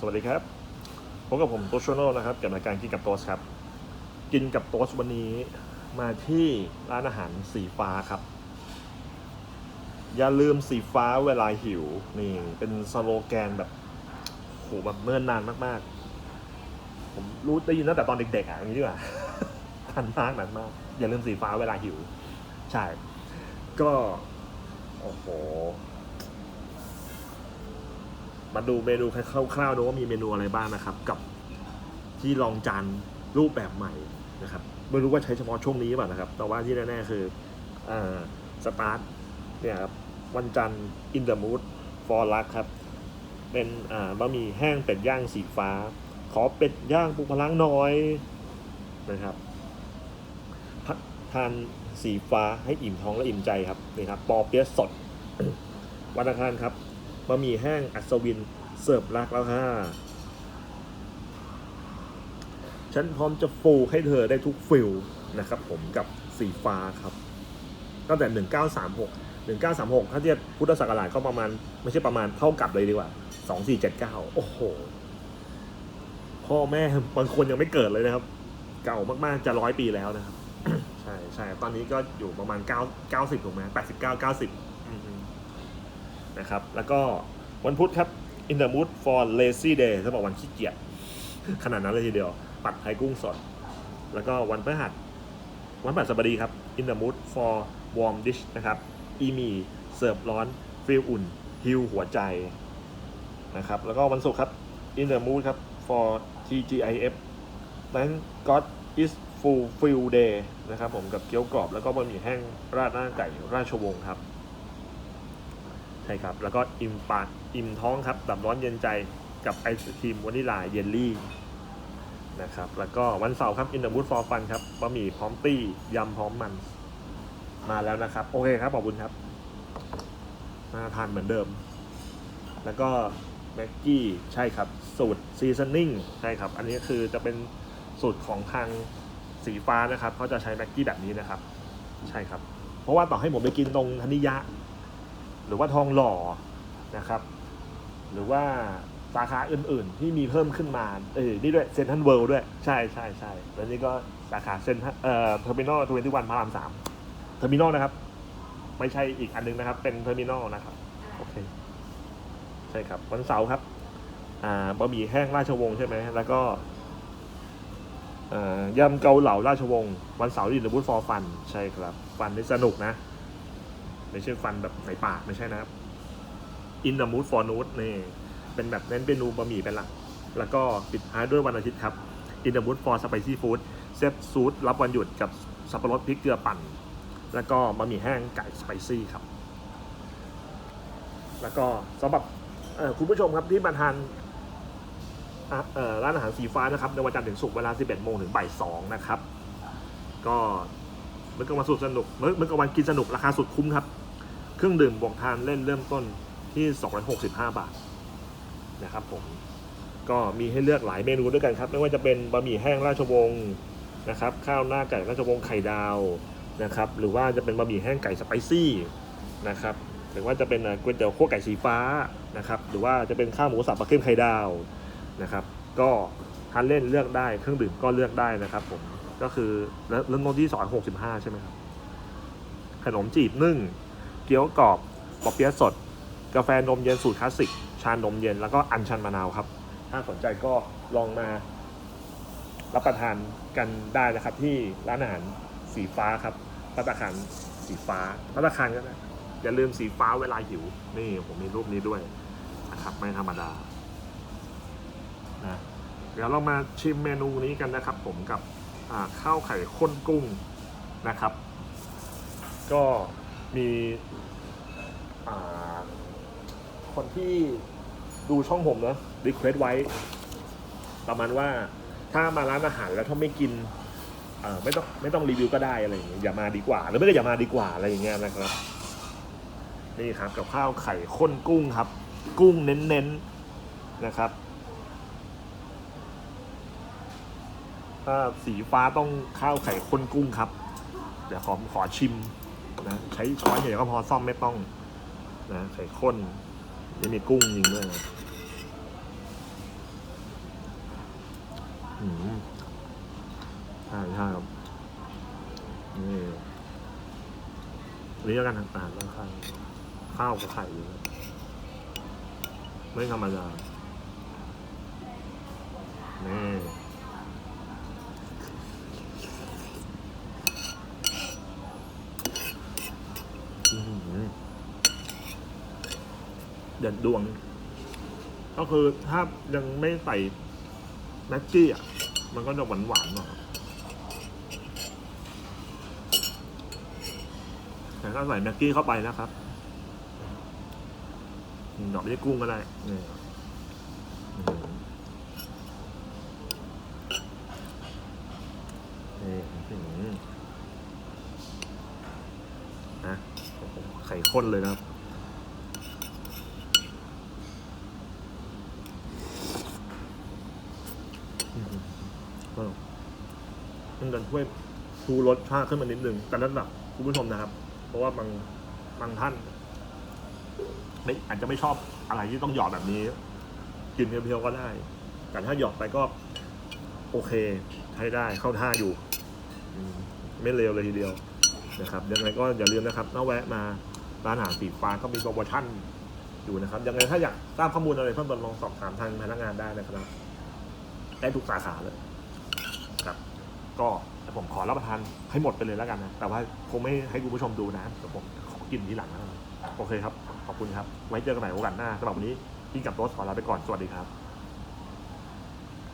สวัสดีครับพบกับผมโตชโนนะครับกับรายการกินกับโตสครับ กินกับโตสวันนี้มาที่ร้านอาหารสีฟ้าครับ อย่าลืมสีฟ้าเวลาหิวนี่เป็นสโลแกนแบบโหแบบเมื่อนนานมากๆ ผมรู้ได้ยินตั้งแต่ตอนเด็กๆอะอย่างนี้ดีกว่าทันมากนานมาก อย่าลืมสีฟ้าเวลาหิว ใช่ ก็ โอ้โห มาดูเมนูคร่าวๆดูว่ามีเมนูอะไรบ้างนะครับ กับที่ลองจานรูปแบบใหม่นะครับไม่รู้ว่าใช้เฉพาะช่วงนี้เปล่านะครับ แต่ว่าที่แน่ๆคืออสตาร์ทเนี่ยครับวันจันทร์ in the mood for luck ครับ เป็นบะหมี่แห้งเป็ดย่างสีฟ้า ขอเป็ดย่างปูพลังน้อยนะครับทานสีฟ้าให้อิ่มท้องและอิ่มใจครับนี่ครับปอเปี๊ยะสด วันอังคารครับ บะหมี่แห้งอัศวิน เสิร์ฟรักแล้วฮะฉันพร้อมจะฟูให้เธอได้ทุกฟิลนะครับผมกับสีฟ้าครับตั้งแต่ 1936 1936 ถ้าเทียบพุทธศักราชก็ประมาณ ไม่ใช่ประมาณเท่ากับเลยดีกว่า 2479 โอ้โห พ่อแม่บางคนยังไม่เกิดเลยนะครับ เก่ามากๆจะร้อยปีแล้วนะครับ ใช่ใช่ตอนนี้ก็อยู่ประมาณ 9 90ถูกไหม89 90 นะครับ แล้วก็วันพุธครับ in the mood for lazy day ถ้าบอกวันขี้เกียจขนาดนั้นเลยทีเดียว ปัดไทยกุ้งสด แล้วก็วันพฤหัสวันพฤหัสบดีครับ in the mood for warm dish นะครับอีมีเสิร์ฟร้อนฟิลอุ่นฮิวหัวใจนะครับ แล้วก็วันศุกร์ครับ in the mood ครับ for TGIF นั้น God is full fill day นะครับผมกับเกี๊ยวกรอบแล้วก็บะหมี่แห้งราดหน้าไก่ราชวงศ์ครับ ใช่ครับ แล้วก็อิ่มปากอิ่มท้องครับแบบร้อนเย็นใจกับไอศครีมวานิลาเยลลี่นะครับแล้วก็วันเสาร์ครับ in the mood for fun ครับบะหมี่พร้อมตี้ยำพร้อมมัน มาแล้วนะครับ โอเคครับขอบคุณครับมาทานเหมือนเดิม แล้วก็แม็กกี้ใช่ครับสูตรซีซันนิ่งใช่ครับ อันนี้คือจะเป็นสูตรของทางสีฟ้านะครับเขาจะใช้แม็กกี้แบบนี้นะครับ ใช่ครับ เพราะว่าต่อให้ผมไปกินตรงธนิยะ หรือว่าทองหล่อนะครับ หรือว่าสาขาอื่นๆ ที่มีเพิ่มขึ้นมาเออนี่ด้วยเซนทันเวิลด์ด้วย ใช่ใช่ใช่แล้วนี่ก็สาขาเซนเอ่อเทอร์มินอลทเวนตี้วันพระรามสามเทอร์มินอลนะครับ ไม่ใช่อีกอันนึงนะครับ เป็นเทอร์มินอลนะครับโอเคใช่ครับวันเสาร์ครับอ่าบะหมี่แห้งราชวงศ์ใช่ไหมแล้วก็ยำเกาเหลาราชวงศ์วันเสาร์ดินบูธฟอร์ฟัน ใช่ครับ ฟันนี่สนุกนะ ไม่ใช่ฟันแบบใส่ปากไม่ใช่นะครับ in the mood for nude นี่เป็นแบบเน้นเมนูบะหมี่เป็นหลัก แล้วก็ปิดท้ายด้วยวันอาทิตย์ครับ in the mood for spicy food เซฟซูดรับวันหยุดกับสับปะรดพริกเกลือปั่น แล้วก็บะหมี่แห้งไก่สไปซี่ครับ แล้วก็สำหรับคุณผู้ชมครับที่มาทานร้านอาหารสีฟ้านะครับในวันจันทร์ถึงศุกร์เวลา 11 โมงถึงบ่าย2นะครับ ก็ มื่อกลางวันสุดสนุกเมื่อเมื่อกลางวันกินสนุกราคาสุดคุ้มครับ เครื่องดื่มบวกทานเล่นเริ่มต้นที่ 265 บาทนะครับผมก็มีให้เลือกหลายเมนูด้วยกันครับ ไม่ว่าจะเป็นบะหมี่แห้งราชวงศ์นะครับ ข้าวหน้าไก่ราชวงศ์ไข่ดาวนะครับ หรือว่าจะเป็นบะหมี่แห้งไก่สไปซี่นะครับหรือว่าจะเป็นก๋วยเตี๋ยวคั่วไก่สีฟ้านะครับ หรือว่าจะเป็นข้าวหมูสับปลาเค็มไข่ดาวนะครับ ก็ทานเล่นเลือกได้เครื่องดื่มก็เลือกได้นะครับผม ก็คือเริ่มต้นที่265ใช่ไหมครับขนมจีบนึ่ง เกี๊ยวกรอบปอเปี๊ยะสด กาแฟนมเย็นสูตรคลาสสิก ชานมเย็นแล้วก็อัญชันมะนาวครับ ถ้าสนใจก็ลองมารับประทานกันได้นะครับ ที่ร้านอาหารสีฟ้าครับพัตาคารสีฟ้าพัตาคารก็ได้อย่าลืมสีฟ้าเวลาหิว นี่ผมมีรูปนี้ด้วยนะครับไม่ธรรมดานะเดี๋ยวเรามาชิมเมนูนี้กันนะครับ ผมกับ ข้าวไข่ข้นกุ้งนะครับ ก็มีคนที่ดูช่องผมเนอะรีเควสไว้ ประมาณว่าถ้ามาร้านอาหารแล้วถ้าไม่กินไม่ต้องไม่ต้องรีวิวก็ได้อะไรอย่างเงี้ยอย่ามาดีกว่า หรือไม่ก็อย่ามาดีกว่าอะไรอย่างเงี้ยนะครับ นี่ครับกับข้าวไข่ข้นกุ้งครับ กุ้งเน้นๆนะครับ ถ้าสีฟ้าต้องข้าวไข่ข้นกุ้งครับ เดี๋ยวขอขอชิมนะใช้ช้อนใหญ่ก็พอซ่อมไม่ต้องนะไข่ข้นยังมีกุ้งยิงด้วยนะอืมใช่ใช่ครับนี่อันนี้แล้วกันอาหารข้างๆข้าวกับไข่เลยครับไม่ธรรมดานี่อื้อหือ เด็ดดวง ก็คือถ้ายังไม่ใส่แม็กกี้อะ มันก็จะหวานหวานหน่อยแต่ถ้าใส่แม็กกี้เข้าไปนะครับดอกไม้กุ้งก็ได้นี่ยมนี่อื้อหือนะโอ้โหไข้นเลยนะครับ มันจะช่วยชูรสชาติขึ้นมานิดนึงแต่นั้นแบบคุณผู้ชมนะครับ เพราะว่าบางบางท่านไม่อาจจะไม่ชอบอะไรที่ต้องหยอดแบบนี้ กินเพียวๆก็ได้ แต่ถ้าหยอดไปก็ โอเคใช้ได้เข้าท่าอยู่ไม่เลวเลยทีเดียวนะครับยังไงก็อย่าลืมนะครับถ้าแวะมา ร้านอาหารสีฟ้าก็มีโปรโมชั่นอยู่นะครับยังไงถ้าอยากทราบข้อมูลอะไรเพิ่มเติมลองสอบถามทางพนักงานได้นะครับได้ทุกสาขาเลยครับ ก็ผมขอรับประทานให้หมดไปเลยแล้วกันนะ แต่ว่าคงไม่ให้คุณผู้ชมดูนะเดี๋ยวผมขอกินทีหลังนะโอเคครับ ขอบคุณครับ ไว้เจอกันใหม่โอกาสหน้าสำหรับวันนี้กินกับโต๊สขอลาไปก่อน สวัสดีครับ